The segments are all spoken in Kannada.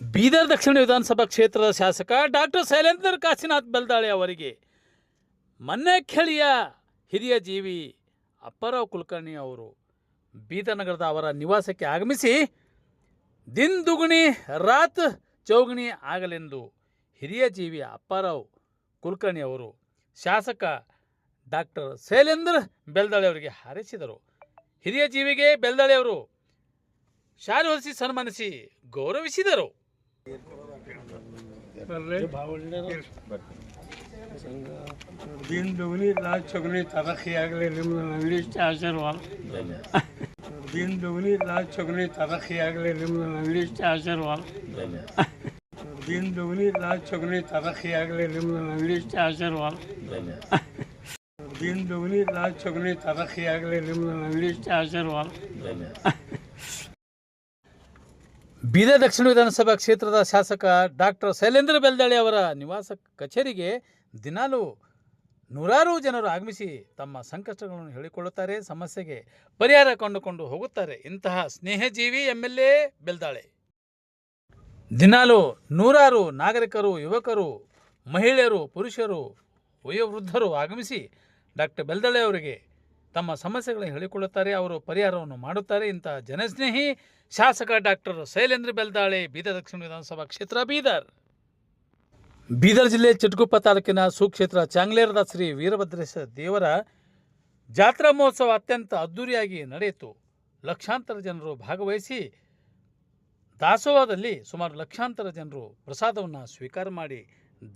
ಬೀದರ್ ದಕ್ಷಿಣ ವಿಧಾನಸಭಾ ಕ್ಷೇತ್ರದ ಶಾಸಕ ಡಾಕ್ಟರ್ ಶೈಲೇಂದ್ರ ಕಾಶಿನಾಥ್ ಬೆಲ್ದಾಳೆ ಅವರಿಗೆ ಮೊನ್ನೆ ಕೇಳಿಯ ಹಿರಿಯ ಜೀವಿ ಅಪ್ಪರಾವ್ ಕುಲಕರ್ಣಿ ಅವರು ಬೀದರ್ ನಗರದ ಅವರ ನಿವಾಸಕ್ಕೆ ಆಗಮಿಸಿ ದಿನ್ ದುಗುಣಿ, ರಾತ್ ಚೌಗುಣಿ ಆಗಲೆಂದು ಹಿರಿಯ ಜೀವಿ ಅಪ್ಪಾರಾವ್ ಕುಲಕರ್ಣಿ ಅವರು ಶಾಸಕ ಡಾಕ್ಟರ್ ಶೈಲೇಂದ್ರ ಬೆಳ್ದಾಳೆ ಅವರಿಗೆ ಹಾರೈಸಿದರು. ಹಿರಿಯ ಜೀವಿಗೆ ಬೆಳ್ದಾಳೆ ಅವರು ಶಾಲೆ ಹೊರಿಸಿ ಸನ್ಮಾನಿಸಿ ಗೌರವಿಸಿದರು. ದೀನದೂನಿ ಲಾಲ್ ಚೌಗಲಿ ತರಕ್ಕಿ ಆಗಲಿ ನಿಮ್ಮ ನಂಗಡಿಷ್ಟ ಆಶೀರ್ವಾದ. ದಿನ ದೋಗಿ ಚೌಗಲಿ ತರಕ್ಕಿ ಆಗಲಿ ನಿಮ್ಮ ಆಗಲಿ ನಿಮ್ಮ ನಂಗಡಿಷ್ಟ ಆಶೀರ್ವಾದ. ತಿಂದವನಿ ಲಾಚಗನಿ ತರಕಿ ಆಗಲಿ ನಿಮ್ಮ ಆಶೀರ್ವಾದ ಬೀದರ್ ದಕ್ಷಿಣ ವಿಧಾನಸಭಾ ಕ್ಷೇತ್ರದ ಶಾಸಕ ಡಾಕ್ಟರ್ ಶೈಲೇಂದ್ರ ಬೆಲ್ದಾಳಿ ಅವರ ನಿವಾಸ ಕಚೇರಿಗೆ ದಿನಾಲೂ ನೂರಾರು ಜನರು ಆಗಮಿಸಿ ತಮ್ಮ ಸಂಕಷ್ಟಗಳನ್ನು ಹೇಳಿಕೊಳ್ಳುತ್ತಾರೆ, ಸಮಸ್ಯೆಗೆ ಪರಿಹಾರ ಕಂಡುಕೊಂಡು ಹೋಗುತ್ತಾರೆ. ಇಂತಹ ಸ್ನೇಹಜೀವಿ ಎಂ ಎಲ್ ಎ ಬೆಲ್ದಾಳೆ. ದಿನಾಲೂ ನೂರಾರು ನಾಗರಿಕರು, ಯುವಕರು, ಮಹಿಳೆಯರು, ಪುರುಷರು, ವಯೋವೃದ್ಧರು ಆಗಮಿಸಿ ಡಾಕ್ಟರ್ ಬೆಲ್ದಳೆ ಅವರಿಗೆ ತಮ್ಮ ಸಮಸ್ಯೆಗಳನ್ನು ಹೇಳಿಕೊಳ್ಳುತ್ತಾರೆ, ಅವರು ಪರಿಹಾರವನ್ನು ಮಾಡುತ್ತಾರೆ. ಇಂಥ ಜನಸ್ನೇಹಿ ಶಾಸಕ ಡಾಕ್ಟರ್ ಶೈಲೇಂದ್ರ ಬೆಲ್ದಾಳೆ, ಬೀದರ್ ದಕ್ಷಿಣ ವಿಧಾನಸಭಾ ಕ್ಷೇತ್ರ, ಬೀದರ್. ಬೀದರ್ ಜಿಲ್ಲೆ ಚಿಟ್ಗುಪ್ಪ ತಾಲೂಕಿನ ಸುಕ್ಷೇತ್ರ ಚಾಂಗ್ಲೇರದ ಶ್ರೀ ವೀರಭದ್ರೇಶ್ವರ ದೇವರ ಜಾತ್ರಾ ಮಹೋತ್ಸವ ಅತ್ಯಂತ ಅದ್ಧೂರಿಯಾಗಿ ನಡೆಯಿತು. ಲಕ್ಷಾಂತರ ಜನರು ಭಾಗವಹಿಸಿ ದಾಸೋಹದಲ್ಲಿ ಸುಮಾರು ಲಕ್ಷಾಂತರ ಜನರು ಪ್ರಸಾದವನ್ನು ಸ್ವೀಕಾರ ಮಾಡಿ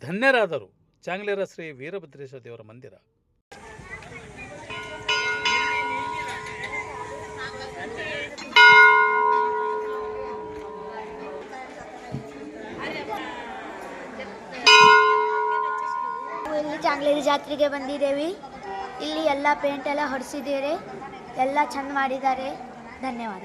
ಧನ್ಯರಾದರು. ಚಾಂಗ್ಲೇರ ಶ್ರೀ ವೀರಭದ್ರೇಶ್ವರ ದೇವರ ಮಂದಿರ. ಚಾಂಗ್ಲೇರಿ ಜಾತ್ರೆಗೆ ಬಂದಿದ್ದೇವೆ. ಇಲ್ಲಿ ಎಲ್ಲ ಪೇಂಟ್ ಎಲ್ಲ ಹೊಡೆಸಿದ್ದೀರಿ ಎಲ್ಲ ಚೆಂದ ಮಾಡಿದ್ದಾರೆ. ಧನ್ಯವಾದ.